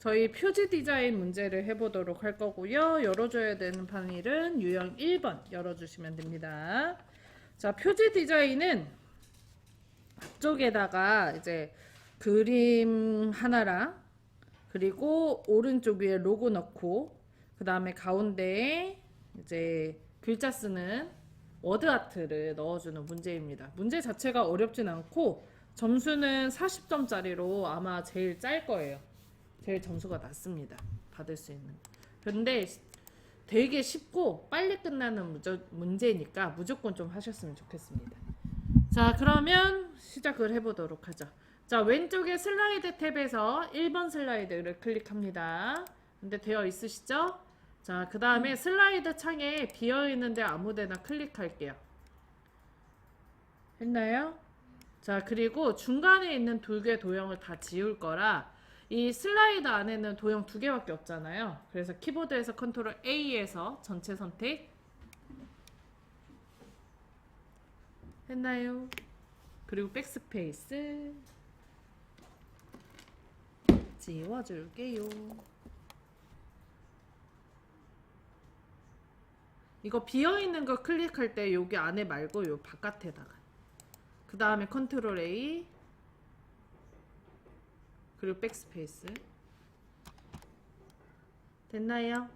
저희 표지 디자인 문제를 해보도록 할 거고요. 열어줘야 되는 판일은 유형 1번 열어주시면 됩니다. 자, 표지 디자인은 앞쪽에다가 이제 그림 하나랑 그리고 오른쪽 위에 로고 넣고 그 다음에 가운데에 이제 글자 쓰는 워드 아트를 넣어주는 문제입니다. 문제 자체가 어렵진 않고 점수는 40점짜리로 아마 제일 짤 거예요. 제일 점수가 낮습니다. 받을 수 있는. 그런데 되게 쉽고 빨리 끝나는 무저, 문제니까 무조건 좀 하셨으면 좋겠습니다. 자, 그러면 시작을 해보도록 하죠. 자, 왼쪽에 슬라이드 탭에서 1번 슬라이드를 클릭합니다. 근데 되어 있으시죠? 자, 그 다음에 슬라이드 창에 비어 있는데 아무데나 클릭할게요. 했나요? 자, 그리고 중간에 있는 두 개 도형을 다 지울 거라 이 슬라이드 안에는 도형 두 개밖에 없잖아요. 그래서 키보드에서 컨트롤 A에서 전체 선택 했나요? 그리고 백스페이스 지워줄게요. 이거 비어 있는 거 클릭할 때 여기 안에 말고 요 바깥에다가 그 다음에 컨트롤 A 그리고 백스페이스 됐나요?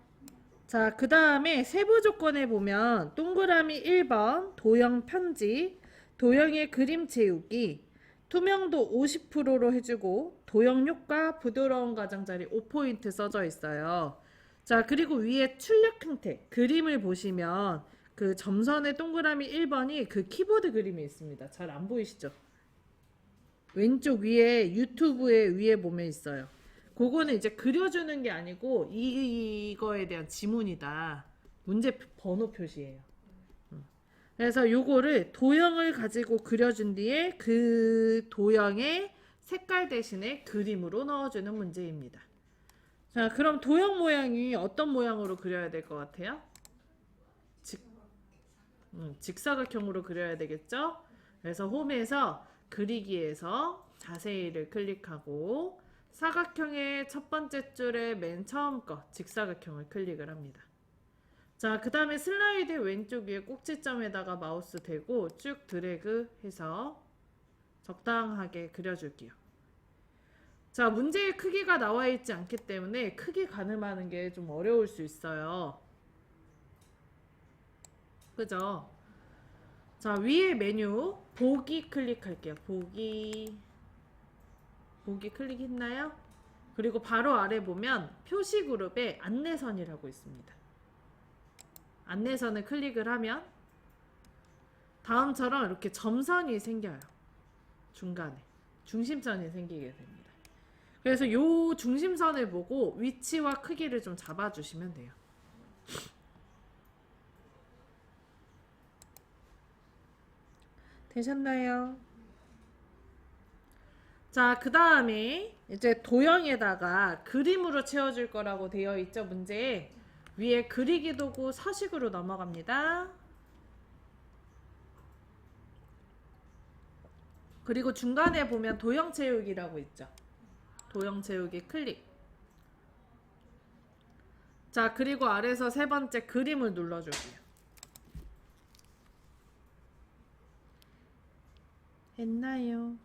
자, 그 다음에 세부 조건에 보면 동그라미 1번 도형 편지, 도형의 그림 채우기, 투명도 50%로 해주고 도형 효과 부드러운 가장자리 5포인트 써져 있어요. 자, 그리고 위에 출력 형태 그림을 보시면 그 점선의 동그라미 1번이 그 키보드 그림이 있습니다. 잘 안 보이시죠? 왼쪽 위에 유튜브에 위에 보면 있어요. 그거는 이제 그려주는 게 아니고 이, 이거에 대한 지문이다. 문제 번호 표시예요. 음. 그래서 요거를 도형을 가지고 그려준 뒤에 그 도형의 색깔 대신에 그림으로 넣어주는 문제입니다. 자, 그럼 도형 모양이 어떤 모양으로 그려야 될 것 같아요? 직, 음, 직사각형으로 그려야 되겠죠? 그래서 홈에서 그리기에서 자세히를 클릭하고 사각형의 첫 번째 줄의 맨 처음 거 직사각형을 클릭을 합니다. 자, 그 다음에 슬라이드 왼쪽 위에 꼭지점에다가 마우스 대고 쭉 드래그 해서 적당하게 그려줄게요. 자, 문제의 크기가 나와 있지 않기 때문에 크기 가늠하는 게 좀 어려울 수 있어요. 그죠? 자, 위에 메뉴 보기 클릭할게요. 보기 보기 클릭했나요? 그리고 바로 아래 보면 표시 그룹에 안내선이라고 있습니다. 안내선을 클릭을 하면 다음처럼 이렇게 점선이 생겨요. 중간에 중심선이 생기게 됩니다. 그래서 요 중심선을 보고 위치와 크기를 좀 잡아주시면 돼요. 되셨나요? 자, 그 다음에 이제 도형에다가 그림으로 채워줄 거라고 되어 있죠, 문제에. 위에 그리기 도구 서식으로 넘어갑니다. 그리고 중간에 보면 도형 채우기라고 있죠. 도형 채우기 클릭. 자, 그리고 아래서 세 번째 그림을 눌러줄게요. 했나요?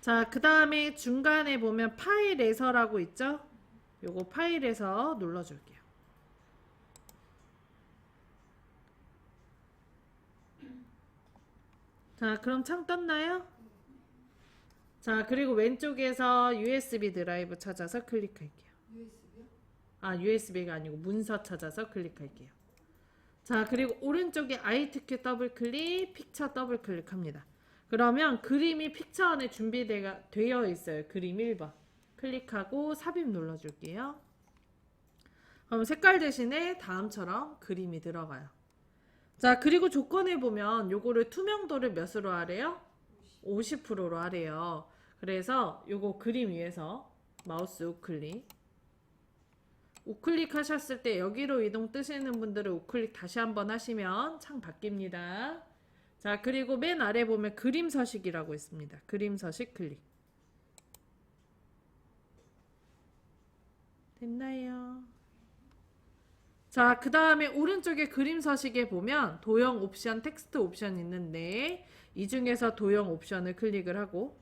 자, 그 다음에 중간에 보면 파일에서라고 있죠? 요거 파일에서 눌러줄게요. 자, 그럼 창 떴나요? 자, 그리고 왼쪽에서 USB 드라이브 찾아서 클릭할게요. USB요? 아, USB가 아니고 문서 찾아서 클릭할게요. 자, 그리고 오른쪽에 아이트큐 더블 클릭, 픽처 더블 클릭합니다. 그러면 그림이 픽처 안에 준비되어 있어요. 그림 1번. 클릭하고 삽입 눌러줄게요. 그럼 색깔 대신에 다음처럼 그림이 들어가요. 자, 그리고 조건에 보면 요거를 투명도를 몇으로 하래요? 50%로 하래요. 그래서 요거 그림 위에서 마우스 우클릭. 우클릭 하셨을 때 여기로 이동 뜨시는 분들은 우클릭 다시 한번 하시면 창 바뀝니다. 자, 그리고 맨 아래 보면 그림 서식이라고 있습니다. 그림 서식 클릭. 됐나요? 자, 그 다음에 오른쪽에 그림 서식에 보면 도형 옵션, 텍스트 옵션 있는데 이 중에서 도형 옵션을 클릭을 하고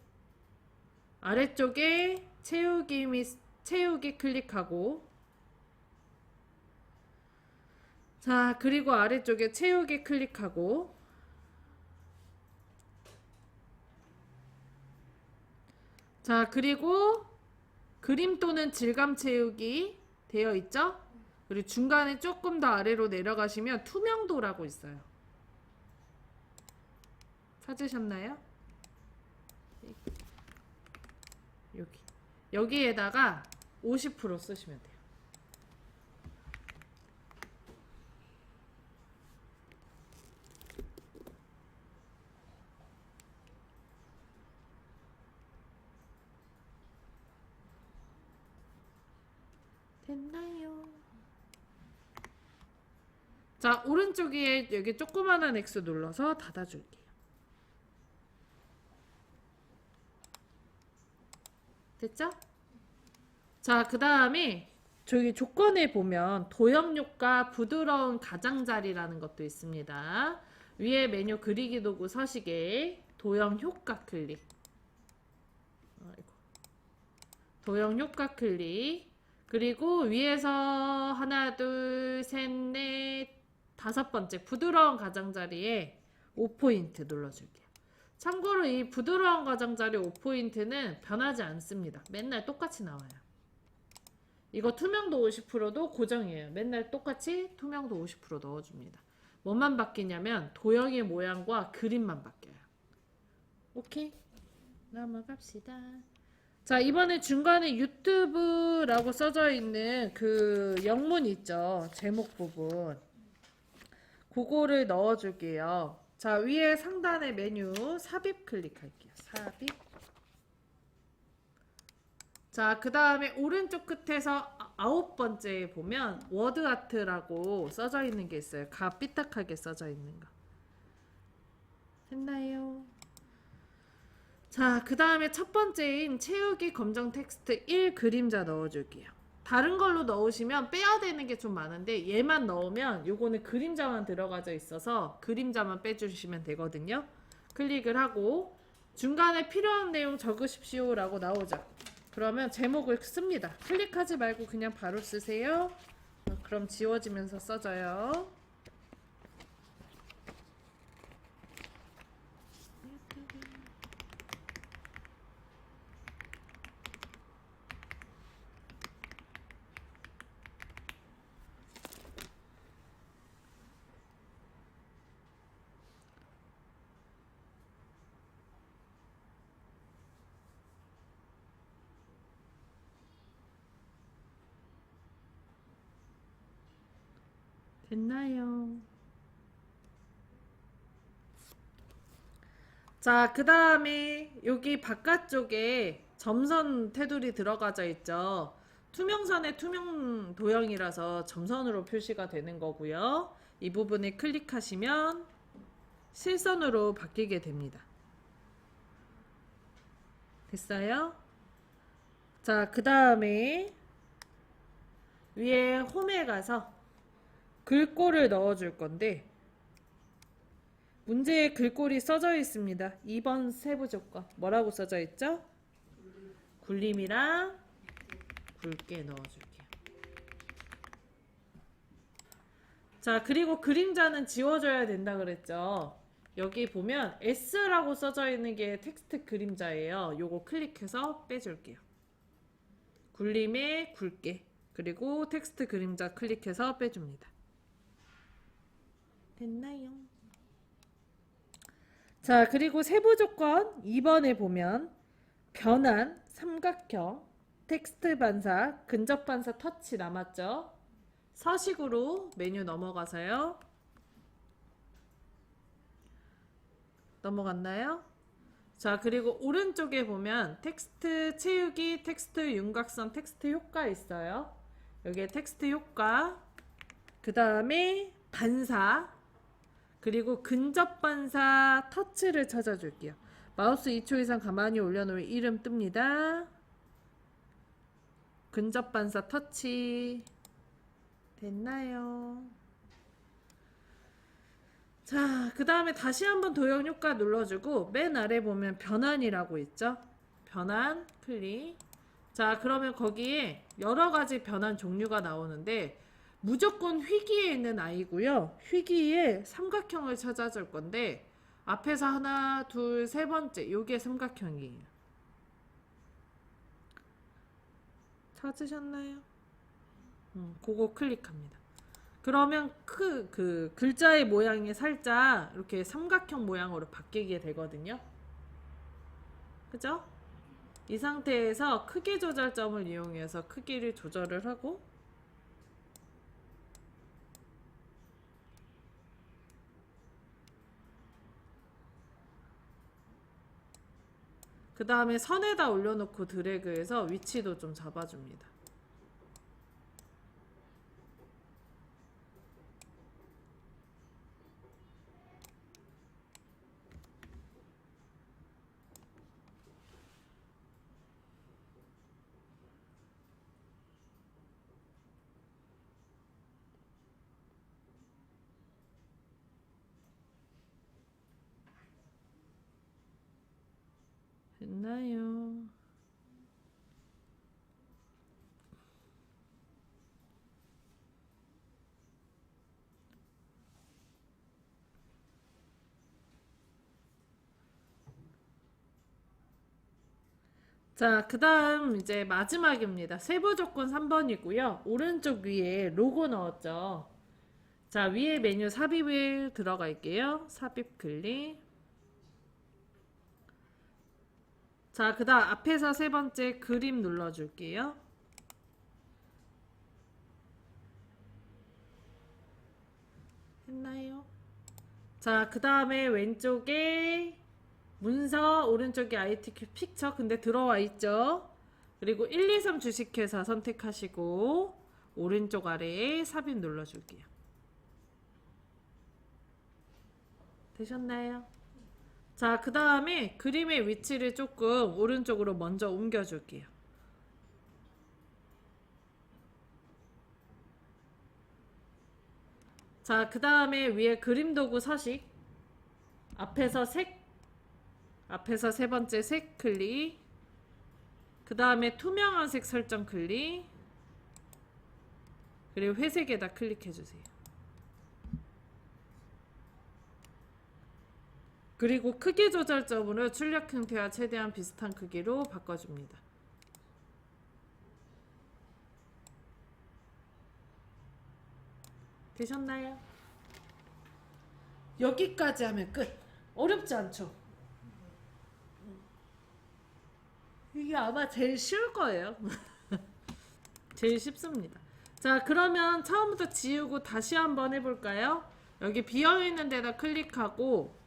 아래쪽에 채우기 및 채우기 클릭하고 자, 그리고 아래쪽에 채우기 클릭하고 자, 그리고 그림 또는 질감 채우기 되어 있죠? 그리고 중간에 조금 더 아래로 내려가시면 투명도라고 있어요. 찾으셨나요? 여기. 여기에다가 50% 쓰시면 돼요. 자, 오른쪽에 여기 조그만한 X 눌러서 닫아줄게요. 됐죠? 자, 그 다음에 저기 조건에 보면 도형효과 부드러운 가장자리라는 것도 있습니다. 위에 메뉴 그리기 도구 서식에 도형 효과 클릭. 도형 효과 클릭. 그리고 위에서 하나, 둘, 셋, 넷, 다섯 번째 부드러운 가장자리에 5포인트 눌러줄게요. 참고로 이 부드러운 가장자리 5포인트는 변하지 않습니다. 맨날 똑같이 나와요. 이거 투명도 50%도 고정이에요. 맨날 똑같이 투명도 50% 넣어줍니다. 뭐만 바뀌냐면 도형의 모양과 그림만 바뀌어요. 오케이? 넘어갑시다. 자, 이번에 중간에 유튜브라고 써져 있는 그 영문 있죠. 제목 부분. 그거를 넣어줄게요. 자, 위에 상단의 메뉴 삽입 클릭할게요. 삽입. 자, 그 다음에 오른쪽 끝에서 아- 아홉 번째에 보면 워드 아트라고 써져 있는 게 있어요. 가 삐딱하게 써져 있는 거. 됐나요? 자, 그 다음에 첫 번째인 채우기 검정 텍스트 1 그림자 넣어줄게요. 다른 걸로 넣으시면 빼야 되는 게 좀 많은데 얘만 넣으면 요거는 그림자만 들어가져 있어서 그림자만 빼주시면 되거든요. 클릭을 하고 중간에 필요한 내용 적으십시오 라고 나오죠. 그러면 제목을 씁니다. 클릭하지 말고 그냥 바로 쓰세요. 어, 그럼 지워지면서 써져요. 됐나요? 자, 그 다음에 여기 바깥쪽에 점선 테두리 들어가져 있죠. 투명선의 투명 도형이라서 점선으로 표시가 되는 거고요. 이 부분에 클릭하시면 실선으로 바뀌게 됩니다. 됐어요? 자, 그 다음에 위에 홈에 가서 글꼴을 넣어줄 건데 문제에 글꼴이 써져 있습니다. 2번 세부 조건 뭐라고 써져 있죠? 굴림이랑 굵게 넣어줄게요. 자 그리고 그림자는 지워줘야 된다 그랬죠. 여기 보면 S라고 써져 있는 게 텍스트 그림자예요. 요거 클릭해서 빼줄게요. 굴림에 굵게 그리고 텍스트 그림자 클릭해서 빼줍니다. 됐나요? 자, 그리고 세부 조건 2번에 보면 변환, 삼각형, 텍스트 반사, 근접 반사 터치 남았죠? 서식으로 메뉴 넘어가서요. 넘어갔나요? 자, 그리고 오른쪽에 보면 텍스트 채우기, 텍스트 윤곽선, 텍스트 효과 있어요. 여기에 텍스트 효과, 그 다음에 반사, 그리고 근접 반사 터치를 찾아줄게요. 마우스 2초 이상 가만히 올려놓으면 이름 뜹니다. 근접 반사 터치 됐나요? 자, 그 다음에 다시 한번 도형 효과 눌러주고 맨 아래 보면 변환이라고 있죠? 변환 클릭. 자, 그러면 거기에 여러 가지 변환 종류가 나오는데 무조건 휘기에 있는 아이고요. 휘기에 삼각형을 찾아줄 건데 앞에서 하나, 둘, 세 번째 요게 삼각형이에요. 찾으셨나요? 음, 그거 클릭합니다. 그러면 그, 그 글자의 모양이 살짝 이렇게 삼각형 모양으로 바뀌게 되거든요. 그죠? 이 상태에서 크기 조절점을 이용해서 크기를 조절을 하고 그 다음에 선에다 올려놓고 드래그해서 위치도 좀 잡아줍니다. 됐나요? 자, 그 다음 이제 마지막입니다. 세부 조건 3번이고요. 오른쪽 위에 로고 넣었죠. 자, 위에 메뉴 삽입을 들어갈게요. 삽입 클릭. 자, 그 다음 앞에서 세 번째 그림 눌러줄게요. 했나요? 자, 그 다음에 왼쪽에 문서, 오른쪽에 ITQ 픽처, 근데 들어와 있죠? 그리고 1, 2, 3 주식회사 선택하시고, 오른쪽 아래에 삽입 눌러줄게요. 되셨나요? 자, 그 다음에 그림의 위치를 조금 오른쪽으로 먼저 옮겨줄게요. 자, 그 다음에 위에 그림 도구 서식. 앞에서 색. 앞에서 세 번째 색 클릭. 그 다음에 투명한 색 설정 클릭. 그리고 회색에다 클릭해주세요. 그리고 크기 조절 점으로 출력 형태와 최대한 비슷한 크기로 바꿔줍니다. 되셨나요? 여기까지 하면 끝. 어렵지 않죠? 이게 아마 제일 쉬울 거예요. 제일 쉽습니다. 자, 그러면 처음부터 지우고 다시 한번 해볼까요? 여기 비어있는 데다 클릭하고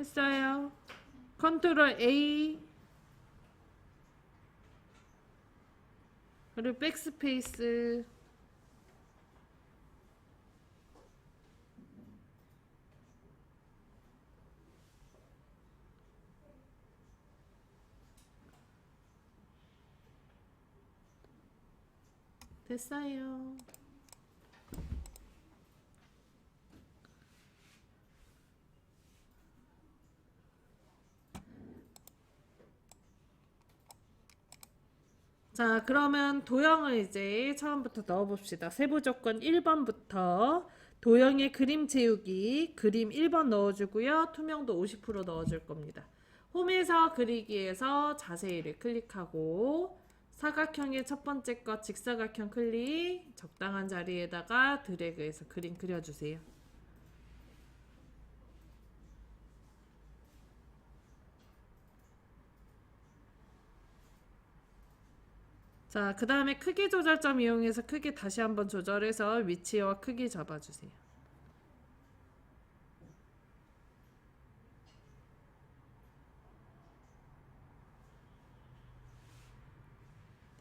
했어요. 컨트롤 A 그리고 백스페이스 됐어요. 자, 그러면 도형을 이제 처음부터 넣어봅시다. 세부 조건 1번부터 도형의 그림 채우기, 그림 1번 넣어주고요. 투명도 50% 넣어줄 겁니다. 홈에서 그리기에서 자세히를 클릭하고 사각형의 첫 번째 것 직사각형 클릭, 적당한 자리에다가 드래그해서 그림 그려주세요. 자, 그 다음에 크기 조절점 이용해서 크기 다시 한번 조절해서 위치와 크기 잡아주세요.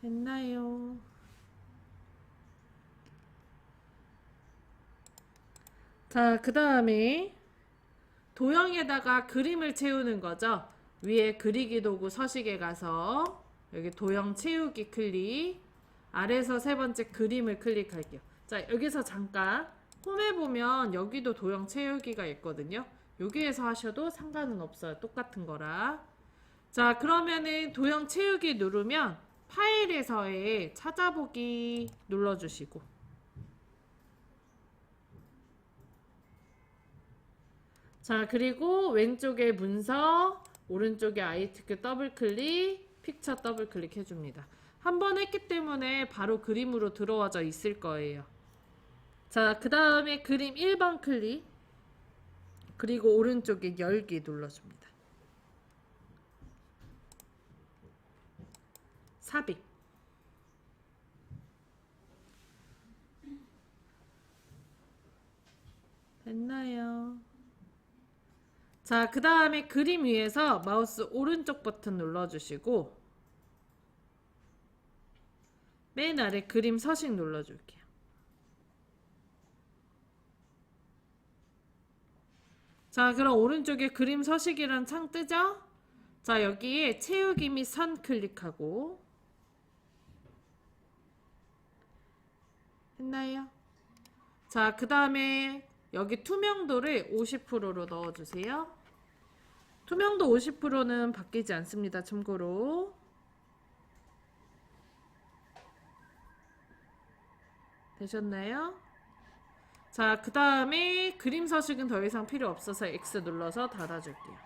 됐나요? 자, 그 다음에 도형에다가 그림을 채우는 거죠. 위에 그리기 도구 서식에 가서 여기 도형 채우기 클릭. 아래서 세 번째 그림을 클릭할게요. 자, 여기서 잠깐 홈에 보면 여기도 도형 채우기가 있거든요. 여기에서 하셔도 상관은 없어요. 똑같은 거라. 자, 그러면은 도형 채우기 누르면 파일에서의 찾아보기 눌러주시고 자, 그리고 왼쪽에 문서, 오른쪽에 아이티크 더블 클릭, 픽처 더블 클릭 해 줍니다. 한 번 했기 때문에 바로 그림으로 들어와져 있을 거예요. 자, 그 다음에 그림 1번 클릭, 그리고 오른쪽에 열기 눌러줍니다. 삽입. 됐나요? 자, 그 다음에 그림 위에서 마우스 오른쪽 버튼 눌러주시고 맨 아래 그림 서식 눌러줄게요. 자, 그럼 오른쪽에 그림 서식이란 창 뜨죠? 자, 여기에 채우기 및 선 클릭하고 했나요? 자, 그 다음에 여기 투명도를 50%로 넣어주세요. 투명도 50%는 바뀌지 않습니다. 참고로. 되셨나요? 자, 그 다음에 그림 서식은 더 이상 필요 없어서 X 눌러서 닫아줄게요.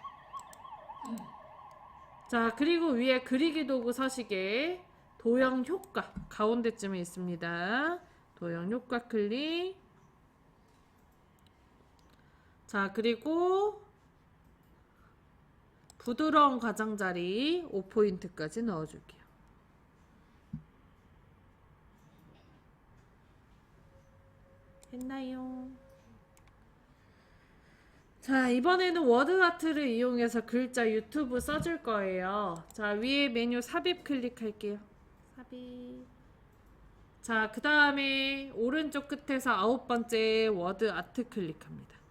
자, 그리고 위에 그리기 도구 서식에 도형 효과 가운데쯤에 있습니다. 도형 효과 클릭. 자, 그리고 부드러운 가장자리 5포인트까지 넣어줄게요. 했나요? 자, 이번에는 워드아트를 이용해서 글자 유튜브 써줄 거예요. 자, 위에 메뉴 삽입 클릭할게요. 삽입. 자, 그 다음에 오른쪽 끝에서 아홉 번째 워드 아트 클릭합니다.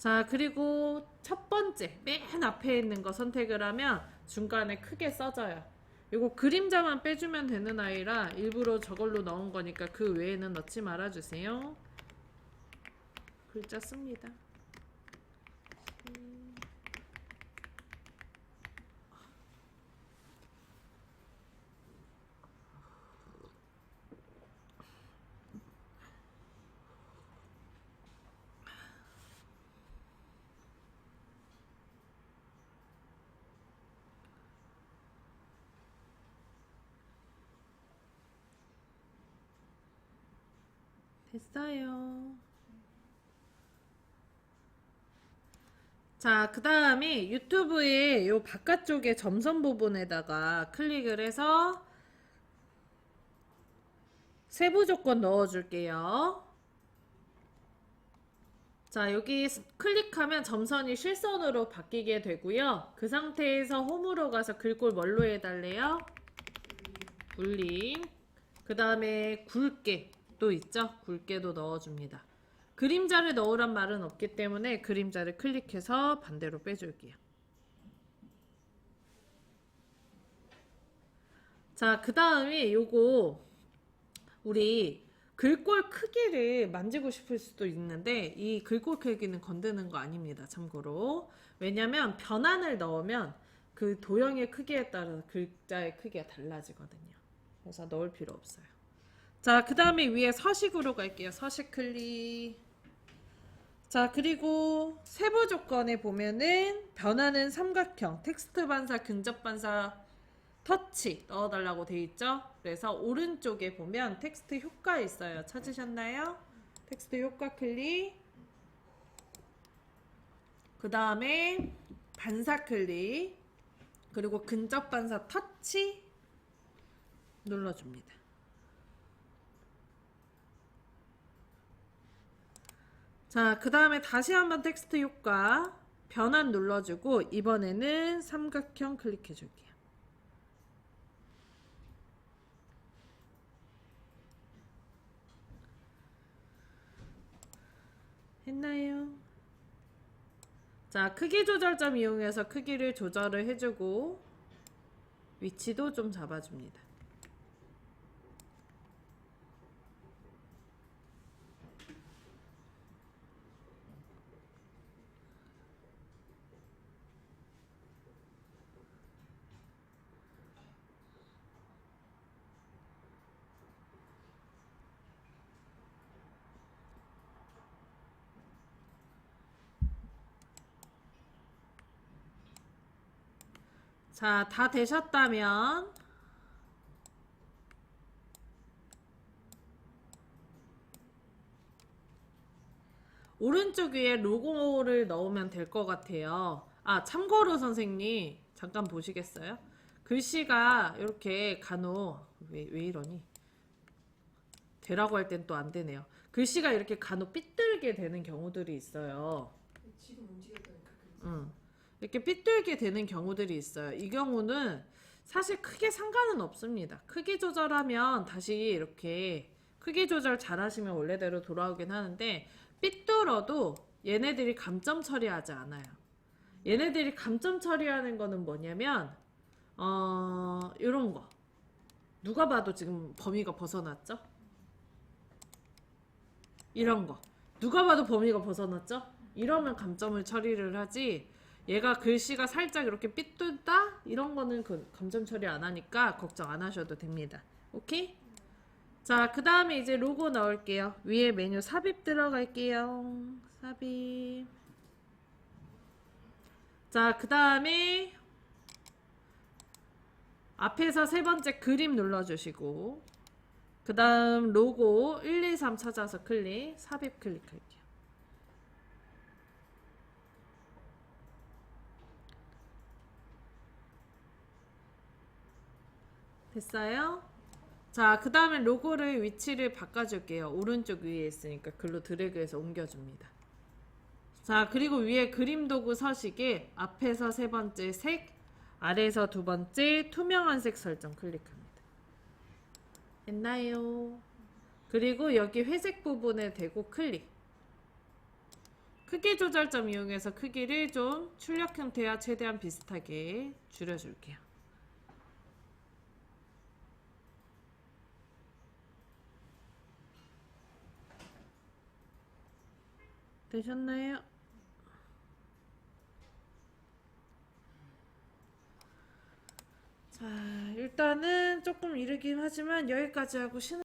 자, 그리고 첫 번째, 맨 앞에 있는 거 선택을 하면 중간에 크게 써져요. 이거 그림자만 빼주면 되는 아이라 일부러 저걸로 넣은 거니까 그 외에는 넣지 말아주세요. 글자 씁니다. 됐어요. 자, 그 다음에 유튜브의 요 바깥쪽에 점선 부분에다가 클릭을 해서 세부 조건 넣어줄게요. 자, 여기 스- 클릭하면 점선이 실선으로 바뀌게 되고요. 그 상태에서 홈으로 가서 글꼴 뭘로 해달래요? 굴림. 그 다음에 굵게 또 있죠? 굵게도 넣어줍니다. 그림자를 넣으란 말은 없기 때문에 그림자를 클릭해서 반대로 빼줄게요. 자, 그 다음에 요거 우리 글꼴 크기를 만지고 싶을 수도 있는데 이 글꼴 크기는 건드는 거 아닙니다. 참고로. 왜냐면 변환을 넣으면 그 도형의 크기에 따라서 글자의 크기가 달라지거든요. 그래서 넣을 필요 없어요. 자, 그 다음에 위에 서식으로 갈게요. 서식 클릭. 자, 그리고 세부 조건에 보면은 변화는 삼각형, 텍스트 반사, 근접 반사, 터치 넣어달라고 돼 있죠? 그래서 오른쪽에 보면 텍스트 효과 있어요. 찾으셨나요? 텍스트 효과 클릭. 그 다음에 반사 클릭. 그리고 근접 반사 터치 눌러줍니다. 자, 그 다음에 다시 한번 텍스트 효과 변환 눌러주고 이번에는 삼각형 클릭해 줄게요. 했나요? 자, 크기 조절점 이용해서 크기를 조절을 해주고 위치도 좀 잡아줍니다. 자, 다 되셨다면 오른쪽 위에 로고를 넣으면 될 것 같아요. 아, 참고로 선생님, 잠깐 보시겠어요? 글씨가 이렇게 간혹, 왜, 왜 이러니? 되라고 할 땐 또 안 되네요. 글씨가 이렇게 간혹 삐뚤게 되는 경우들이 있어요. 지금 움직였다니까 응. 이렇게 삐뚤게 되는 경우들이 있어요. 이 경우는 사실 크게 상관은 없습니다. 크기 조절하면 다시 이렇게 크기 조절 잘 하시면 원래대로 돌아오긴 하는데 삐뚤어도 얘네들이 감점 처리하지 않아요. 얘네들이 감점 처리하는 거는 뭐냐면 어, 이런 거. 누가 봐도 지금 범위가 벗어났죠? 이런 거. 누가 봐도 범위가 벗어났죠? 이러면 감점을 처리를 하지. 얘가 글씨가 살짝 이렇게 삐뚤다? 이런 거는 그 감점 처리 안 하니까 걱정 안 하셔도 됩니다. 오케이? 자, 그 다음에 이제 로고 넣을게요. 위에 메뉴 삽입 들어갈게요. 삽입. 자, 그 다음에 앞에서 세 번째 그림 눌러주시고 그 다음 로고 1, 2, 3 찾아서 클릭, 삽입 클릭할게요. 됐어요? 자, 그 다음에 로고를 위치를 바꿔줄게요. 오른쪽 위에 있으니까 글로 드래그해서 옮겨줍니다. 자, 그리고 위에 그림 도구 서식에 앞에서 세 번째 색, 아래에서 두 번째 투명한 색 설정 클릭합니다. 됐나요? 그리고 여기 회색 부분에 대고 클릭. 크기 조절점 이용해서 크기를 좀 출력 형태와 최대한 비슷하게 줄여줄게요. 되셨나요? 자, 일단은 조금 이르긴 하지만 여기까지 하고 쉬는